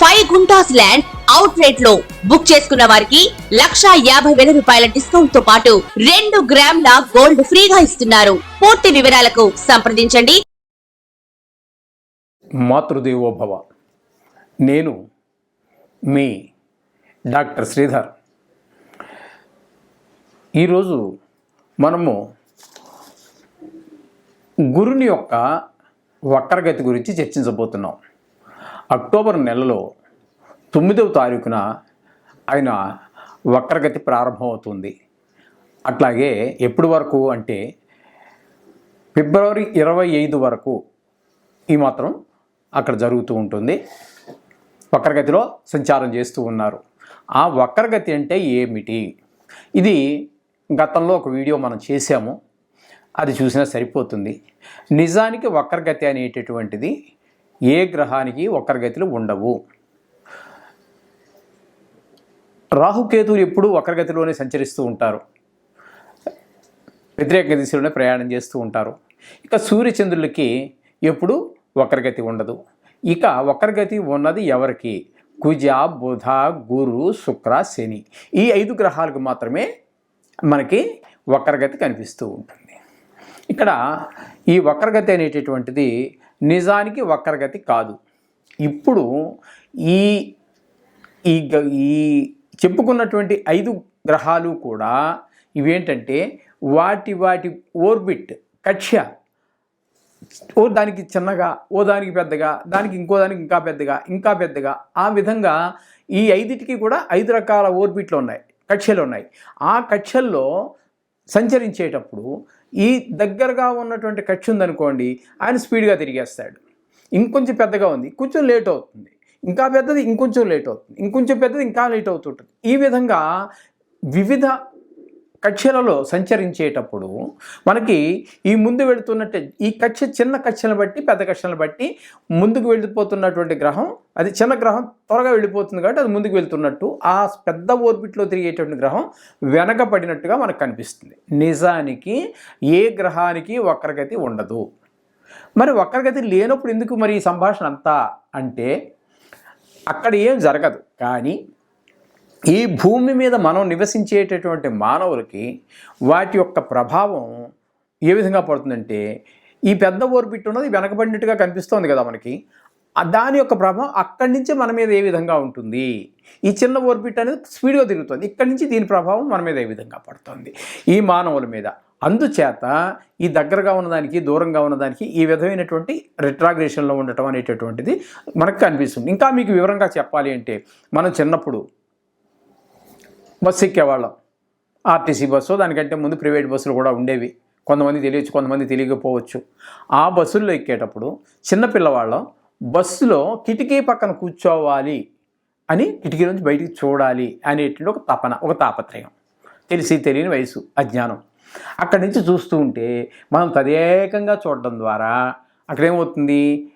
Five guntas land అవుట్ రేట్లో book చేసుకున్న వారికి లక్షా యాభై వేల రూపాయల డిస్కౌంట్తో పాటు రెండు గ్రాముల గోల్డ్ ఫ్రీగా ఇస్తున్నారు. పూర్తి వివరాలకు సంప్రదించండి. మాతృదేవోభవ. నేను మీ డాక్టర్ శ్రీధర్. ఈరోజు మనము గురుని యొక్క వక్రగతి గురించి చర్చించబోతున్నాం. అక్టోబర్ నెలలో తొమ్మిదవ తారీఖున ఆయన వక్రగతి ప్రారంభమవుతుంది. అట్లాగే ఎప్పటి వరకు అంటే ఫిబ్రవరి ఇరవై ఐదు వరకు ఈ మాత్రం అక్కడ జరుగుతూ ఉంటుంది. వక్రగతిలో సంచారం చేస్తూ ఉన్నారు. ఆ వక్రగతి అంటే ఏమిటి? ఇది గతంలో ఒక వీడియో మనం చేసాము అది చూసినా సరిపోతుంది. నిజానికి వక్రగతి అనేటటువంటిది ఏ గ్రహానికి వక్రగతులు ఉండవు. రాహుకేతువులు ఎప్పుడూ వక్రగతిలోనే సంచరిస్తూ ఉంటారు. వ్యతిరేక దిశలోనే ప్రయాణం చేస్తూ ఉంటారు. ఇక సూర్యచంద్రులకి ఎప్పుడు వక్రగతి ఉండదు. ఇక వక్రగతి ఉన్నది ఎవరికి? కుజ బుధ గురు శుక్ర శని. ఈ ఐదు గ్రహాలకు మాత్రమే మనకి వక్రగతి కనిపిస్తూ ఉంటుంది. ఇక్కడ ఈ వక్రగతి అనేటటువంటిది నిజానికి వక్రగతి కాదు. ఇప్పుడు ఈ ఈ గ- ఈ చెప్పుకున్నటువంటి ఐదు గ్రహాలు కూడా ఇవేంటంటే వాటి వాటి ఓర్బిట్ కక్ష్య. ఓ దానికి చిన్నగా ఓ దానికి పెద్దగా దానికి ఇంకో దానికి ఇంకా పెద్దగా ఇంకా పెద్దగా. ఆ విధంగా ఈ ఐదిటికి కూడా ఐదు రకాల ఓర్బిట్లు ఉన్నాయి కక్షలు ఉన్నాయి. ఆ కక్షల్లో సంచరించేటప్పుడు ఈ దగ్గరగా ఉన్నటువంటి కక్ష ఉందనుకోండి ఆయన స్పీడ్గా తిరిగేస్తాడు. ఇంకొంచెం పెద్దగా ఉంది కొంచెం లేట్ అవుతుంది. ఇంకా పెద్దది ఇంకొంచెం లేట్ అవుతుంది. ఇంకొంచెం పెద్దది ఇంకా లేట్ అవుతుంటుంది. ఈ విధంగా వివిధ కక్షలలో సంచరించేటప్పుడు మనకి ఈ ముందు వెళుతున్నట్టే ఈ కక్ష చిన్న కక్షలను బట్టి పెద్ద కక్షలను బట్టి ముందుకు వెళ్ళిపోతున్నటువంటి గ్రహం అది చిన్న గ్రహం త్వరగా వెళ్ళిపోతుంది కాబట్టి అది ముందుకు వెళ్తున్నట్టు ఆ పెద్ద ఓర్బిట్లో తిరిగేటువంటి గ్రహం వెనకబడినట్టుగా మనకు కనిపిస్తుంది. నిజానికి ఏ గ్రహానికి వక్రగతి ఉండదు. మరి వక్రగతి లేనప్పుడు ఎందుకు మరి ఈ సంభాషణ అంతా? అంటే అక్కడ ఏం జరగదు. కానీ ఈ భూమి మీద మనం నివసించేటటువంటి మానవులకి వాటి యొక్క ప్రభావం ఏ విధంగా పడుతుందంటే ఈ పెద్ద ఓర్బిట్ ఉన్నది వెనకబడినట్టుగా కనిపిస్తోంది కదా మనకి. దాని యొక్క ప్రభావం అక్కడి నుంచి మన మీద ఏ విధంగా ఉంటుంది? ఈ చిన్న ఓర్బిట్ అనేది స్పీడ్గా తిరుగుతుంది. ఇక్కడి నుంచి దీని ప్రభావం మన మీద ఏ విధంగా పడుతుంది? ఈ మానవుల మీద. అందుచేత ఈ దగ్గరగా ఉన్నదానికి దూరంగా ఉన్నదానికి ఈ విధమైనటువంటి రిట్రాగ్రేషన్లో ఉండటం అనేటటువంటిది మనకు కనిపిస్తుంది. ఇంకా మీకు వివరంగా చెప్పాలి అంటే మనం చిన్నప్పుడు బస్సు ఎక్కేవాళ్ళం. ఆర్టీసీ బస్సు దానికంటే ముందు ప్రైవేట్ బస్సులు కూడా ఉండేవి. కొంతమంది తెలియచ్చు కొంతమంది తెలియకపోవచ్చు. ఆ బస్సుల్లో ఎక్కేటప్పుడు చిన్నపిల్లవాళ్ళం బస్సులో కిటికీ పక్కన కూర్చోవాలి అని కిటికీ నుంచి బయటికి చూడాలి అనేటువంటి ఒక తపన ఒక తాపత్రయం. తెలిసి తెలియని వయసు అజ్ఞానం. అక్కడి నుంచి చూస్తూ ఉంటే మనం తదేకంగా చూడడం ద్వారా అక్కడ ఏమవుతుంది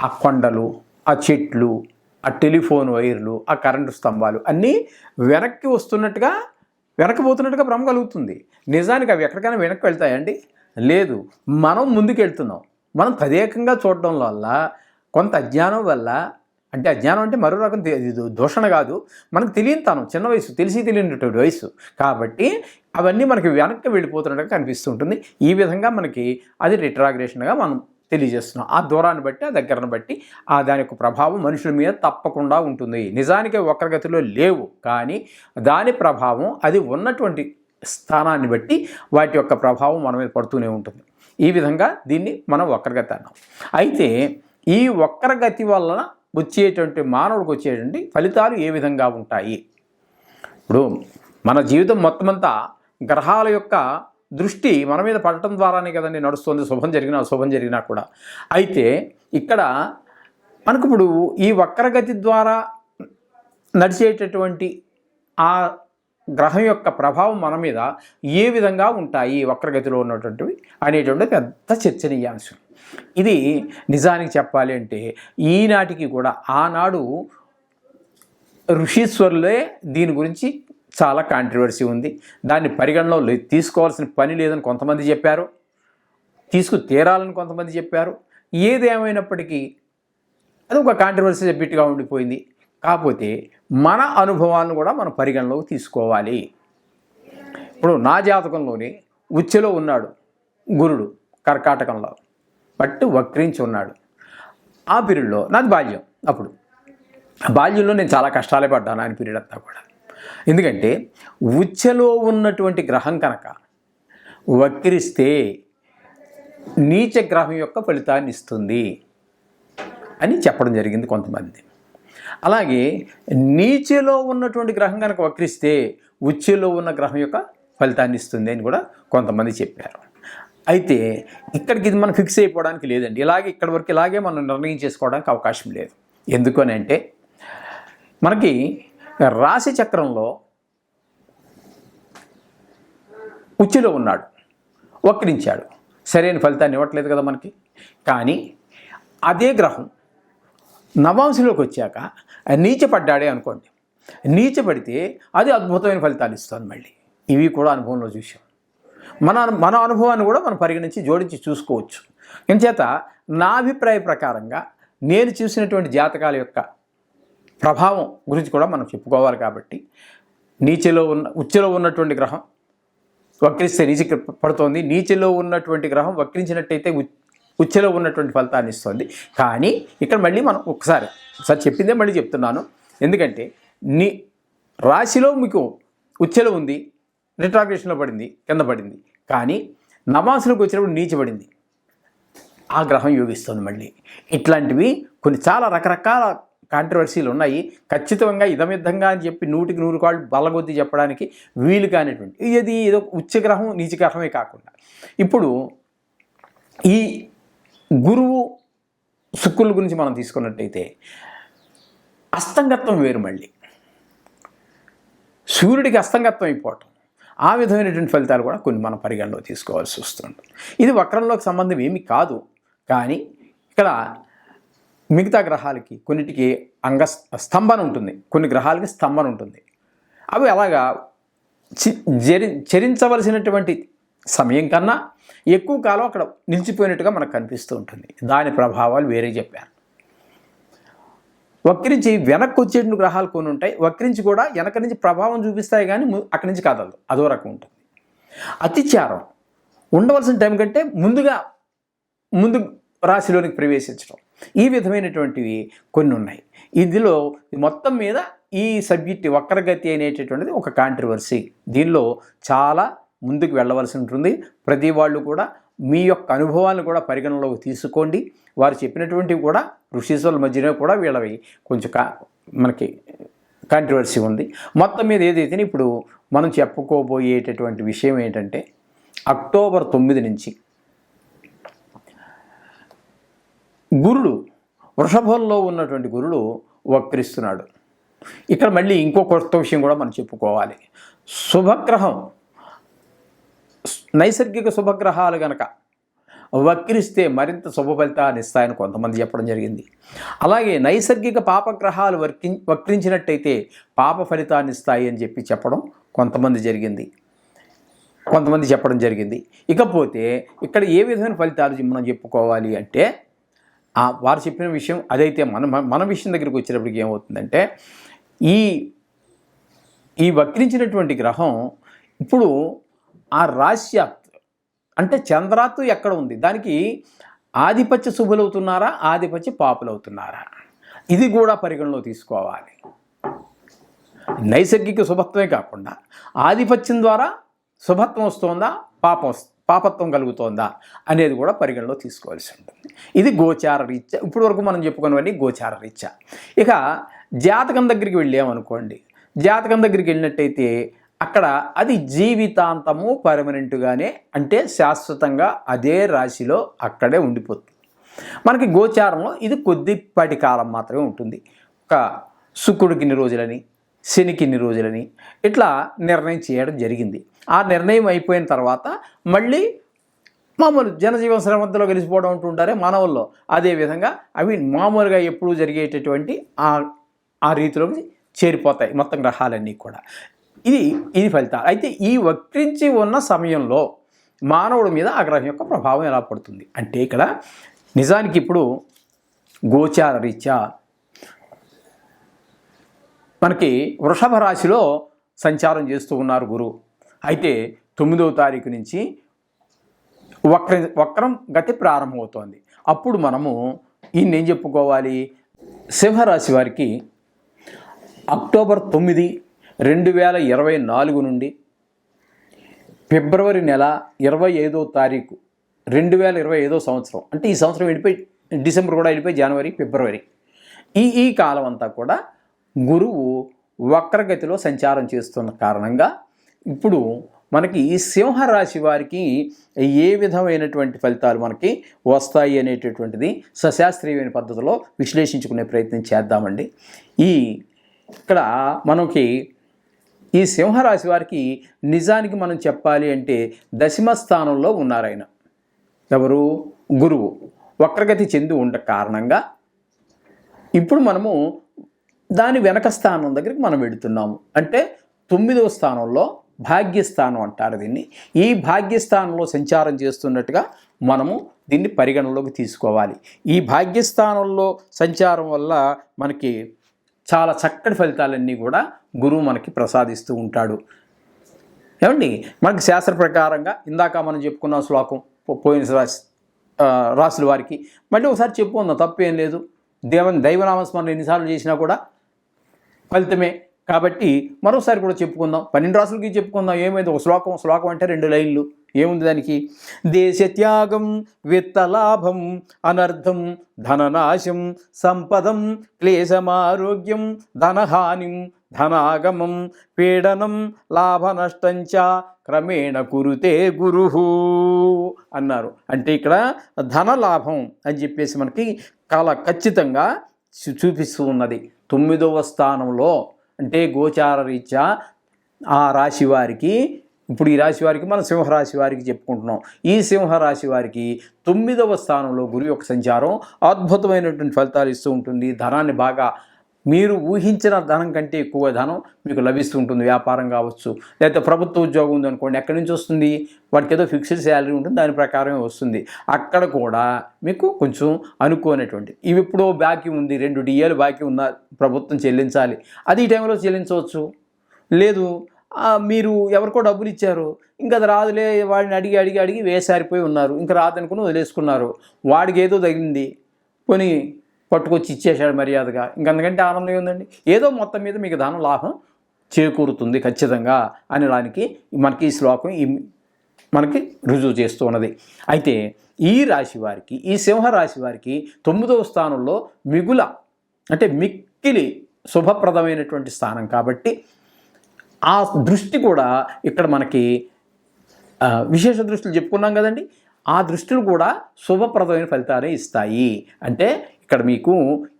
ఆ కొండలు ఆ చెట్లు ఆ టెలిఫోన్ వైర్లు ఆ కరెంటు స్తంభాలు అన్నీ వెనక్కి వస్తున్నట్టుగా వెనక్కి పోతున్నట్టుగా భ్రమ కలుగుతుంది. నిజానికి అవి ఎక్కడికైనా వెనక్కి వెళ్తాయండి? లేదు. మనం ముందుకెళ్తున్నాం. మనం తదేకంగా చూడడం వల్ల కొంత అజ్ఞానం వల్ల అంటే అజ్ఞానం అంటే మరో రకం దూషణ కాదు. మనకు తెలియని తనం చిన్న వయసు తెలిసి తెలియనటువంటి వయసు. కాబట్టి అవన్నీ మనకి వెనక్కి వెళ్ళిపోతున్నట్టుగా కనిపిస్తుంటుంది ఈ విధంగా మనకి అది రిట్రాగ్రేషన్గా మనం తెలియజేస్తున్నాం. ఆ దూరాన్ని బట్టి ఆ దగ్గరను బట్టి ఆ దాని యొక్క ప్రభావం మనుషుల మీద తప్పకుండా ఉంటుంది. నిజానికి వక్రగతిలో లేవు కానీ దాని ప్రభావం అది ఉన్నటువంటి స్థానాన్ని బట్టి వాటి యొక్క ప్రభావం మన మీద పడుతూనే ఉంటుంది. ఈ విధంగా దీన్ని మనం వక్రగతి అన్నాం. అయితే ఈ వక్రగతి వలన వచ్చేటువంటి మానవుడికి వచ్చేటువంటి ఫలితాలు ఏ విధంగా ఉంటాయి? ఇప్పుడు మన జీవితం మొత్తం అంతా గ్రహాల యొక్క దృష్టి మన మీద పడటం ద్వారానే కదండి నడుస్తుంది. శుభం జరిగినా అశుభం జరిగినా కూడా. అయితే ఇక్కడ మనకు ఇప్పుడు ఈ వక్రగతి ద్వారా నడిచేటటువంటి ఆ గ్రహం యొక్క ప్రభావం మన మీద ఏ విధంగా ఉంటాయి? వక్రగతిలో ఉన్నటువంటివి అనేటువంటి పెద్ద చర్చనీయాంశం. ఇది నిజానికి చెప్పాలి అంటే ఈనాటికి కూడా ఆనాడు ఋషీశ్వరులే దీని గురించి చాలా కాంట్రవర్సీ ఉంది. దాన్ని పరిగణలో తీసుకోవాల్సిన పని లేదని కొంతమంది చెప్పారు. తీసుకు తీరాలని కొంతమంది చెప్పారు. ఏదేమైనప్పటికీ అది ఒక కాంట్రవర్సీ సబ్జెక్ట్గా ఉండిపోయింది. కాకపోతే మన అనుభవాలను కూడా మనం పరిగణలోకి తీసుకోవాలి. ఇప్పుడు నా జాతకంలోని ఉచ్చెలో ఉన్నాడు గురుడు కర్కాటకంలో. పట్టు వక్రించి ఉన్నాడు. ఆ పీరియడ్లో నాది బాల్యం అప్పుడు. బాల్యంలో నేను చాలా కష్టాలే పడ్డాను ఆయన పీరియడ్ అంతా కూడా. ఎందుకంటే ఉచ్చెలో ఉన్నటువంటి గ్రహం కనుక వక్రిస్తే నీచ గ్రహం యొక్క ఫలితాన్ని ఇస్తుంది అని చెప్పడం జరిగింది కొంతమంది. అలాగే నీచలో ఉన్నటువంటి గ్రహం కనుక వక్రిస్తే ఉచ్చలో ఉన్న గ్రహం యొక్క ఫలితాన్ని ఇస్తుంది అని కూడా కొంతమంది చెప్పారు. అయితే ఇక్కడికి ఇది మనం ఫిక్స్ అయిపోవడానికి లేదండి. ఇలాగే ఇక్కడి వరకు ఇలాగే మనం నిర్ణయం చేసుకోవడానికి అవకాశం లేదు. ఎందుకని అంటే మనకి రాశి చక్రంలో ఉచ్చులో ఉన్నాడు. వక్రించాడు. సరైన ఫలితాన్ని ఇవ్వట్లేదు కదా మనకి. కానీ అదే గ్రహం నవాంశంలోకి వచ్చాక నీచపడ్డాడే అనుకోండి. నీచపడితే అది అద్భుతమైన ఫలితాలు ఇస్తుంది మళ్ళీ. ఇవి కూడా అనుభవంలో చూసాం మన మన అనుభవాన్ని కూడా మనం పరిగణించి జోడించి చూసుకోవచ్చు. ఇంచేత నా అభిప్రాయ ప్రకారంగా నేను చూసినటువంటి జాతకాల యొక్క ప్రభావం గురించి కూడా మనం చెప్పుకోవాలి కాబట్టి నీచలో ఉన్న ఉచ్చలో ఉన్నటువంటి గ్రహం వక్రిస్తే నీచి పడుతోంది. నీచలో ఉన్నటువంటి గ్రహం వక్రించినట్టయితే ఉచ్చలో ఉన్నటువంటి ఫలితాన్ని ఇస్తుంది. కానీ ఇక్కడ మళ్ళీ మనం ఒకసారి ఒకసారి చెప్పిందే మళ్ళీ చెప్తున్నాను. ఎందుకంటే నీ రాశిలో మీకు ఉచ్చలో ఉంది రిట్రాగ్రేషన్లో పడింది కింద పడింది. కానీ నవాసులకు వచ్చినప్పుడు నీచబడింది ఆ గ్రహం యోగిస్తుంది మళ్ళీ. ఇట్లాంటివి కొన్ని చాలా రకరకాల కాంట్రవర్సీలు ఉన్నాయి. ఖచ్చితంగా ఇదమిద్దంగా అని చెప్పి నూటికి నూరు కాళ్ళు బలగొద్ది చెప్పడానికి వీలు కానిటువంటి ఇది ఏదో ఉచ్చగ్రహం నీచగ్రహమే కాకుండా. ఇప్పుడు ఈ గురువు శుక్రుల గురించి మనం తీసుకున్నట్టయితే అస్తంగత్వం వేరు మళ్ళీ. సూర్యుడికి అస్తంగత్వం అయిపోవటం. ఆ విధమైనటువంటి ఫలితాలు కూడా కొన్ని మనం పరిగణలో తీసుకోవాల్సి వస్తుంది ఇది వక్రంలోకి సంబంధం ఏమీ కాదు. కానీ ఇక్కడ మిగతా గ్రహాలకి కొన్నిటికి అంగ స్తంభన ఉంటుంది. కొన్ని గ్రహాలకి స్తంభన ఉంటుంది. అవి అలాగా చి- జరి చరించవలసినటువంటి సమయం కన్నా ఎక్కువ కాలం అక్కడ నిలిచిపోయినట్టుగా మనకు కనిపిస్తూ ఉంటుంది. దాని ప్రభావాలు వేరే చెప్పారు. వక్రించి వెనక్కి వచ్చేటువంటి గ్రహాలు కొన్ని ఉంటాయి. వక్రించి కూడా వెనక నుంచి ప్రభావం చూపిస్తాయి కానీ అక్కడి నుంచి కదలదు అదో రకం ఉంటుంది. అతిచారం ఉండవలసిన టైం కంటే ముందుగా ముందు రాశిలోనికి ప్రవేశించడం ఈ విధమైనటువంటివి కొన్ని ఉన్నాయి. ఇందులో మొత్తం మీద ఈ సబ్జెక్ట్ వక్రగతి అనేటటువంటిది ఒక కాంట్రవర్సీ దీనిలో చాలా ముందుకు వెళ్ళవలసి ఉంటుంది. ప్రతి వాళ్ళు కూడా మీ యొక్క అనుభవాలను కూడా పరిగణలోకి తీసుకోండి. వారు చెప్పినటువంటివి కూడా ఋషీశ్వరుల మధ్యనే కూడా వీళ్ళవి కొంచెం కా మనకి కాంట్రవర్సీ ఉంది. మొత్తం మీద ఏదైతే ఇప్పుడు మనం చెప్పుకోబోయేటటువంటి విషయం ఏంటంటే అక్టోబర్ తొమ్మిది నుంచి గురుడు వృషభంలో ఉన్నటువంటి గురుడు వక్రిస్తున్నాడు ఇక్కడ మళ్ళీ ఇంకో కొత్త విషయం కూడా మనం చెప్పుకోవాలి. శుభగ్రహం నైసర్గిక శుభగ్రహాలు గనక వక్రిస్తే మరింత శుభ ఫలితాన్ని ఇస్తాయని కొంతమంది చెప్పడం జరిగింది. అలాగే నైసర్గిక పాపగ్రహాలు వర్కి వక్రించినట్టయితే పాప ఫలితాన్ని ఇస్తాయి అని చెప్పి చెప్పడం కొంతమంది జరిగింది. కొంతమంది చెప్పడం జరిగింది. ఇకపోతే ఇక్కడ ఏ విధమైన ఫలితాలు మనం చెప్పుకోవాలి అంటే వారు చెప్పిన విషయం అదైతే మన మన విషయం దగ్గరికి వచ్చేటప్పటికి ఏమవుతుందంటే ఈ ఈ వక్రించినటువంటి గ్రహం ఇప్పుడు ఆ రాశ్యాత్ అంటే చంద్రాత్తు ఎక్కడ ఉంది? దానికి ఆధిపత్య శుభులవుతున్నారా? ఆధిపత్య పాపులవుతున్నారా? ఇది కూడా పరిగణలో తీసుకోవాలి. నైసర్గిక శుభత్వమే కాకుండా ఆధిపత్యం ద్వారా శుభత్వం వస్తుందా? పాపం వస్తుంది. పాపత్వం కలుగుతోందా అనేది కూడా పరిగణలో తీసుకోవాల్సి ఉంటుంది. ఇది గోచార రీత్యా. ఇప్పటి వరకు మనం చెప్పుకున్నవన్నీ గోచార రీత్యా. ఇక జాతకం దగ్గరికి వెళ్ళామనుకోండి. జాతకం దగ్గరికి వెళ్ళినట్టయితే అక్కడ అది జీవితాంతము పర్మనెంట్గానే అంటే శాశ్వతంగా అదే రాశిలో అక్కడే ఉండిపోతుంది. మనకి గోచారంలో ఇది కొద్దిపాటి కాలం మాత్రమే ఉంటుంది. ఒక శుక్రుడికి ఇన్ని రోజులని శనికి ఇన్ని రోజులని ఇట్లా నిర్ణయం చేయడం జరిగింది. ఆ నిర్ణయం అయిపోయిన తర్వాత మళ్ళీ మామూలు జనజీవన శ్రమంతలో కలిసిపోవడం ఉంటుంటారే మానవుల్లో. అదేవిధంగా అవి మామూలుగా ఎప్పుడూ జరిగేటటువంటి ఆ ఆ రీతిలోకి చేరిపోతాయి మొత్తం గ్రహాలన్నీ కూడా. ఇది ఇది ఫలితాలు. అయితే ఈ వక్రించి ఉన్న సమయంలో మానవుడి మీద ఆ గ్రహం యొక్క ప్రభావం ఎలా పడుతుంది? అంటే ఇక్కడ నిజానికి ఇప్పుడు గోచార రీత్యా మనకి వృషభ రాశిలో సంచారం చేస్తూ ఉన్నారు గురువు అయితే తొమ్మిదవ తారీఖు నుంచి వక్ర వక్రం గతి ప్రారంభమవుతోంది. అప్పుడు మనము ఈయన ఏం చెప్పుకోవాలి? సింహరాశి వారికి అక్టోబర్ తొమ్మిది రెండు వేల ఇరవై నాలుగు నుండి ఫిబ్రవరి నెల ఇరవై ఐదో తారీఖు రెండు వేల ఇరవై ఐదో సంవత్సరం. అంటే ఈ సంవత్సరం వెళ్ళిపోయి డిసెంబర్ కూడా వెళ్ళిపోయి జనవరి ఫిబ్రవరి. ఈ ఈ కాలం అంతా కూడా గురువు వక్రగతిలో సంచారం చేస్తున్న కారణంగా ఇప్పుడు మనకి ఈ సింహరాశి వారికి ఏ విధమైనటువంటి ఫలితాలు మనకి వస్తాయి అనేటటువంటిది సశాస్త్రీయమైన పద్ధతిలో విశ్లేషించుకునే ప్రయత్నం చేద్దామండి. ఈ ఇక్కడ మనకి ఈ సింహరాశి వారికి నిజానికి మనం చెప్పాలి అంటే దశమ స్థానంలో ఉన్నారాయన. ఎవరు? గురువు. వక్రగతి చెంది ఉండ కారణంగా ఇప్పుడు మనము దాని వెనక స్థానం దగ్గరికి మనం వెళుతున్నాము. అంటే తొమ్మిదవ స్థానంలో భాగ్యస్థానం అంటారు దీన్ని. ఈ భాగ్యస్థానంలో సంచారం చేస్తున్నట్టుగా మనము దీన్ని పరిగణలోకి తీసుకోవాలి. ఈ భాగ్యస్థానంలో సంచారం వల్ల మనకి చాలా చక్కటి ఫలితాలన్నీ కూడా గురువు మనకి ప్రసాదిస్తూ ఉంటాడు. ఏమండి? మనకి శాస్త్ర ప్రకారంగా ఇందాక మనం చెప్పుకున్న శ్లోకం పోయిన రాశి రాసుల వారికి మళ్ళీ ఒకసారి చెప్పుకుందాం. తప్పేం లేదు. దేవ దైవనామస్మరణ ఎన్నిసార్లు చేసినా కూడా ఫలితమే. కాబట్టి మరోసారి కూడా చెప్పుకుందాం. పన్నెండు రాసులకి చెప్పుకుందాం. ఏమైంది? ఒక శ్లోకం శ్లోకం అంటే రెండు లైన్లు. ఏముంది దానికి? దేశ త్యాగం విత్తలాభం అనర్థం ధననాశం సంపదం క్లేశమారోగ్యం ధనహానిం ధనాగమం పీడనం లాభనష్టంచ క్రమేణ కురుతే గురు అన్నారు. అంటే ఇక్కడ ధన లాభం అని చెప్పేసి మనకి చాలా ఖచ్చితంగా చూపిస్తూ ఉన్నది. తొమ్మిదవ స్థానంలో అంటే గోచార రీత్యా ఆ రాశి వారికి ఇప్పుడు ఈ రాశి వారికి మనం సింహరాశి వారికి చెప్పుకుంటున్నాం. ఈ సింహరాశి వారికి తొమ్మిదవ స్థానంలో గురు యొక్క సంచారం అద్భుతమైనటువంటి ఫలితాలు ఇస్తూ ఉంటుంది. ధనాన్ని బాగా మీరు ఊహించిన ధనం కంటే ఎక్కువ ధనం మీకు లభిస్తూ ఉంటుంది వ్యాపారం కావచ్చు. లేకపోతే ప్రభుత్వ ఉద్యోగం ఉంది అనుకోండి ఎక్కడి నుంచి వస్తుంది? వాడికి ఏదో ఫిక్స్డ్ శాలరీ ఉంటుంది దాని ప్రకారమే వస్తుంది. అక్కడ కూడా మీకు కొంచెం అనుకోనటువంటి ఇవి ఎప్పుడో బాకీ ఉంది రెండు డిఏలు బాకీ ఉన్న ప్రభుత్వం చెల్లించాలి. అది ఈ టైంలో చెల్లించవచ్చు. లేదు మీరు ఎవరికో డబ్బులు ఇచ్చారు ఇంకా అది రాదులే వాడిని అడిగి అడిగి అడిగి వేసారిపోయి ఉన్నారు ఇంకా రాదనుకుని వదిలేసుకున్నారు. వాడికి ఏదో తగిలింది. పోనీ పట్టుకొచ్చి ఇచ్చేశాడు మర్యాదగా. ఇంకందుకంటే ఆనందం ఉందండి ఏదో మొత్తం మీద మీకు ధనం లాభం చేకూరుతుంది ఖచ్చితంగా అనడానికి దానికి మనకి ఈ శ్లోకం ఈ మనకి రుజువు చేస్తూ ఉన్నది. అయితే ఈ రాశి వారికి ఈ సింహరాశి వారికి తొమ్మిదవ స్థానంలో మిగుల అంటే మిక్కిలి శుభప్రదమైనటువంటి స్థానం కాబట్టి ఆ దృష్టి కూడా ఇక్కడ మనకి విశేష దృష్టిలు చెప్పుకున్నాం కదండి? ఆ దృష్టిలు కూడా శుభప్రదమైన ఫలితాలే ఇస్తాయి. అంటే ఇక్కడ మీకు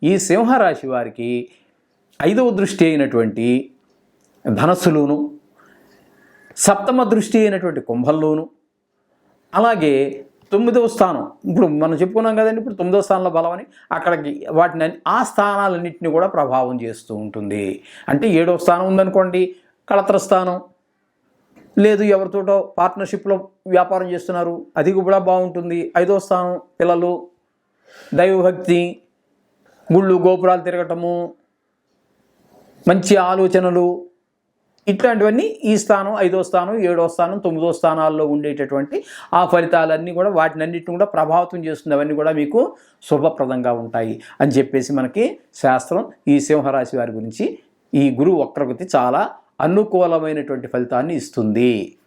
ఈ సింహరాశి వారికి ఐదవ దృష్టి అయినటువంటి ధనస్సులోను సప్తమ దృష్టి అయినటువంటి కుంభంలోను అలాగే తొమ్మిదవ స్థానం. ఇప్పుడు మనం చెప్పుకున్నాం కదండి ఇప్పుడు తొమ్మిదవ స్థానంలో బలమని అక్కడికి వాటిని ఆ స్థానాలన్నింటినీ కూడా ప్రభావం చేస్తూ ఉంటుంది. అంటే ఏడవ స్థానం ఉందనుకోండి కళత్ర స్థానం. లేదు ఎవరితోటో పార్ట్నర్షిప్లో వ్యాపారం చేస్తున్నారు అది కూడా బాగుంటుంది. ఐదో స్థానం పిల్లలు దైవభక్తి గుళ్ళు గోపురాలు తిరగటము మంచి ఆలోచనలు ఇట్లాంటివన్నీ ఈ స్థానం ఐదో స్థానం ఏడో స్థానం తొమ్మిదో స్థానాల్లో ఉండేటటువంటి ఆ ఫలితాలన్నీ కూడా వాటినన్నిటిని కూడా ప్రభావితం చేస్తుంది. అవన్నీ కూడా మీకు శుభప్రదంగా ఉంటాయి అని చెప్పేసి మనకి శాస్త్రం ఈ సింహరాశి వారి గురించి ఈ గురువు వక్రగతి చాలా అనుకూలమైనటువంటి ఫలితాన్ని ఇస్తుంది.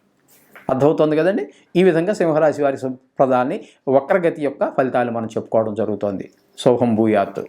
అర్థమవుతుంది కదండి? ఈ విధంగా సింహరాశి వారి ప్రధాని వక్రగతి యొక్క ఫలితాలు మనం చెప్పుకోవడం జరుగుతోంది. సోహం భూయాత్.